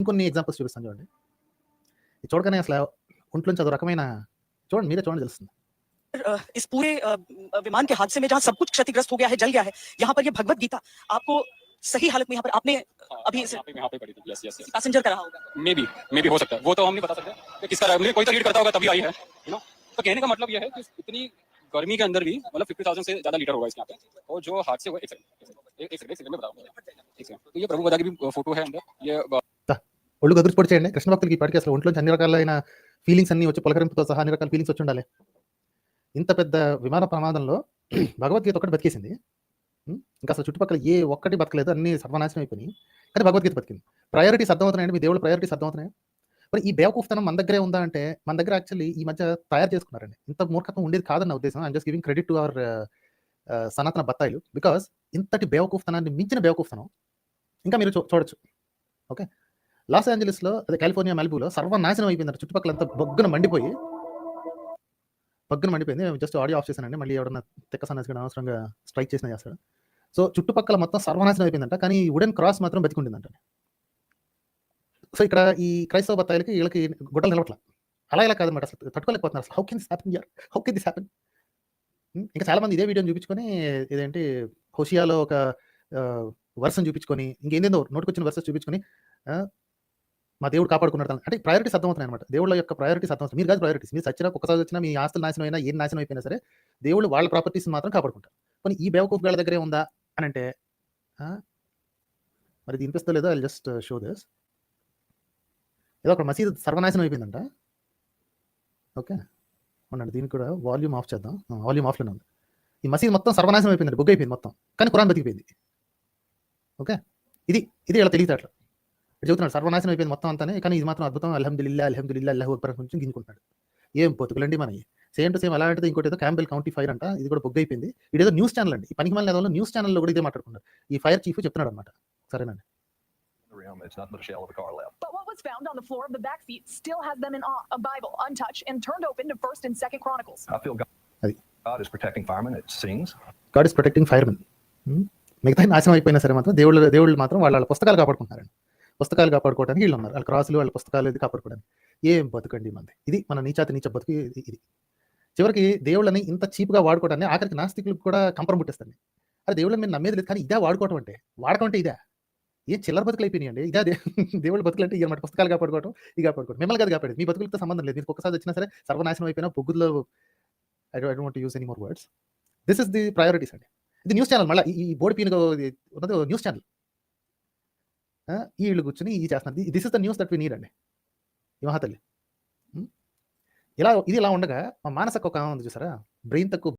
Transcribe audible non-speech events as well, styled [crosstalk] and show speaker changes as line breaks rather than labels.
ఇంకొన్ని ఎగ్జాంపుల్స్ చూపిస్తాను చూడండి ఇది చూడగానే అసలు ఒంట్లోంచి అదో రకమైన చూడండి మీరే చూడండి తెలుస్తుంది
अ, इस पूरे अ, विमान के हादसे में जहां सब कुछ क्षतिग्रस्त हो गया है जल गया है यहाँ पर ये भगवत गीता आपको सही हालत में यहाँ पर आपने अभी इसे-
यहाँ पे यहाँ पे पड़ी थी यस यस यस
पैसेंजर का रहा होगा
मे बी मे बी हो सकता है वो तो हम नहीं बता सकते कि किसका रहा है। मुझे कोई तो रीड करता होगा तभी आई है यू नो तो कहने का मतलब ये है कि इतनी गर्मी के अंदर भी मतलब फिफ्टी थाउजेंड से ज्यादा लीटर होगा इसके यहाँ पे और जो हाथ से हुआ एक सेकंड एक एक सेकंड एक सेकंड में बताऊँ एक सेकंड तो ये प्रभु गदा की भी फोटो है अंदर ये
ఒళ్ళు గదురు పొడి చేయండి. కృష్ణ భక్తులకి ఇప్పటికీ అసలు ఒంట్లో అన్ని రకాలైన ఫీలింగ్స్ అన్ని వచ్చి పులకరింపుతో సహా అన్ని రకాల ఫీలింగ్స్ వచ్చి ఉండాలి. ఇంత పెద్ద విమాన ప్రమాదంలో [clears throat] భగవద్గీత ఒకటి బతికేసింది. ఇంకా అసలు చుట్టుపక్కల ఏ ఒక్కటి బతకలేదు. అన్ని సర్వనాశనం అయిపోయినాయి. కానీ భగవద్గీత బతికింది. ప్రయారిటీస్ అర్థమవుతున్నాయండి మీ దేవుడు ప్రయారిటీస్ అర్థమవుతున్నాయి మరి ఈ బేవకూఫ్తనం మన దగ్గరే ఉందా అంటే మన దగ్గర యాక్చువల్లీ ఈ మధ్య తయారు చేసుకున్నారండి. ఇంత మూర్ఖత్వం ఉండేది కాదన్న ఉద్దేశం. I'm just giving credit to our సనాతన బత్తాయిలు. బికాస్ ఇంతటి బేవకూఫ్తనాన్ని మించిన బేవకూఫ్తనం. ఇంకా మీరు చూ- చూడొచ్చు. ఓకే? లాస్ ఏంజలీస్లో అదే కాలిఫోర్నియా మెల్బూలో సర్వనాశనం అయిపోయిందంట. చుట్టుపక్కల అంతా బొగ్గున మండిపోయి. బొగ్గున మండిపోయింది. జస్ట్ ఆడియో ఆఫ్ చేశానండి. మళ్ళీ ఎవడన్నా తెక్క సన్నాసి అవసరంగా స్ట్రైక్ చేసిన చేస్తాడు? సో చుట్టుపక్కల మొత్తం సర్వనాశనం అయిపోయిందంట. కానీ వుడెన్ క్రాస్ మాత్రం బతికుండిందంట. సో ఇక్కడ ఈ క్రైస్తవ బత్తాయిలకి వీళ్ళకి గుడ్డలు నిలవట్ల. అలా ఇలా కాదనమాట అసలు. తట్టుకోలేకపోతున్నారు అసలు. హౌ కెన్ దిస్ హ్యాపెన్ యర్ హౌ కెన్ దిస్ హ్యాపెన్ ఇంకా చాలా మంది ఇదే వీడియోని చూపించుకొని ఇదేంటి హోషియాలో ఒక వర్షం చూపించుకొని ఇంకేందేందో నోటికొచ్చిన వర్షం చూపించుకొని మా దేవుడు కాపాడుకున్నాడు అంటే ప్రయారిటీస్ అర్థమవుతున్నాయి అనమాట దేవుళ్ళ యొక్క ప్రయారిటీస్ అర్థమవుతుంది మీరు కాదు ప్రయారిటీస్ మీరు చచ్చినా ఒక్కసారి వచ్చినా మీ ఆస్తులు నాశనం అయినా ఏం నాశనం అయిపోయినా సరే దేవుళ్ళు వాళ్ళ ప్రాపర్టీస్ మాత్రం కాపాడుకుంటారు. కానీ ఈ బేవకూఫ్ గాళ్ళ దగ్గరే ఉందా అని అంటే ఆ, మరి ఇది లేదో? ఐ జస్ట్ షో దిస్ ఏదో ఒక మసీదు సర్వనాశనం అయిపోయిందంట. ఓకే. ఉండండి దీనికి కూడా వాల్యూమ్ ఆఫ్ చేద్దాం. వాల్యూమ్ ఆఫ్లోనే ఉంది. ఈ మసీదు మొత్తం సర్వనాశనం అయిపోయింది బుక్ అయిపోయింది మొత్తం. కానీ కురాన్ బతికిపోయింది. ఓకే. ఇది ఇది ఇలా తెలియదు అట్లా చెబుతున్నాడు సర్వనాశనం అయిపోయింది మొత్తం అంతానే కానీ ఇది మాత్రం అద్భుతం అల్హమ్దుల్లా అల్హమ్దుల్లా అల్లాహు అక్బర్ కొంచెం గింజుకుంటున్నాడు ఏం బతుకులండి మనకి సేమ్ టు సేమ్ అలాంటిది ఇంకోటి ఏదో క్యాంబెల్ కౌంటీ ఫైర్ అంట ఇది కూడా బుక్ అయిపోయింది ఇదేదో న్యూస్ ఛానల్ అండి ఈ పనికి మళ్ళీ న్యూస్ ఛానల్లో కూడా ఇదే మాట్లాడుకున్నారు ఈ ఫైర్ చీఫ్ చెప్తున్నాడు అనమాట సరేనండి
room. It's but a shell of a car left.
But what was found on the floor of the back seat still has them in awe. A Bible, untouched and turned open to First and Second Chronicles.
I feel God. God is protecting firemen. It sings.
God is protecting firemen మిగతా నాశనం అయిపోయినా సరే మాత్రం దేవుళ్ళు దేవుళ్ళు మాత్రం వాళ్ళ వాళ్ళ పుస్తకాలు కాపాడుకుంటారండి పుస్తకాలు కాపాడుకోవడానికి వీళ్ళు ఉన్నారు వాళ్ళ క్రాసులు వాళ్ళ పుస్తకాలు ఇది కాపాడుకోవడానికి. ఏం బతుకండి మంది? ఇది మన నీచాతి నీచ బతుకు ఇది ఇది. చివరికి దేవుళ్ళని ఇంత చీప్గా వాడుకోవడాన్ని ఆఖరికి నాస్తికులకు కూడా కంపరం పుట్టిస్తుంది. అరే దేవుళ్ళని మీరు నమ్మేది లేదు కానీ ఇదే వాడుకోవటం అంటే. వాడకం అంటే ఇదే. ఏ చిల్లర బతుకులు అయిపోయినాయండి. ఇదే దే- [laughs] దేవుళ్ళ బతుకులు అంటే ఇవన్నమాట పుస్తకాలు కాపాడుకోవటం ఇది కాపాడుకోవడం మిమ్మల్ని కాదు కాపాడేది. మీ బతుకులతో సంబంధం లేదు. మీకు ఒక్కసారి వచ్చినా సరే సర్వనాశనం అయిపోయినా బొగ్గులో I don't use any more words this is the priorities అండి. ఇది న్యూస్ ఛానల్. మళ్ళీ ఈ బోర్డు పీనుగా ఉన్నది న్యూస్ ఛానల్. వీళ్ళు కూర్చుని ఇది చేస్తున్నారు. This is the news that we need అండి. ఈ మహాతల్లి. ఇలా ఇది ఇలా ఉండగా మా మానసకు ఒక ఉంది చూసారా? బ్రెయిన్ తక్కువ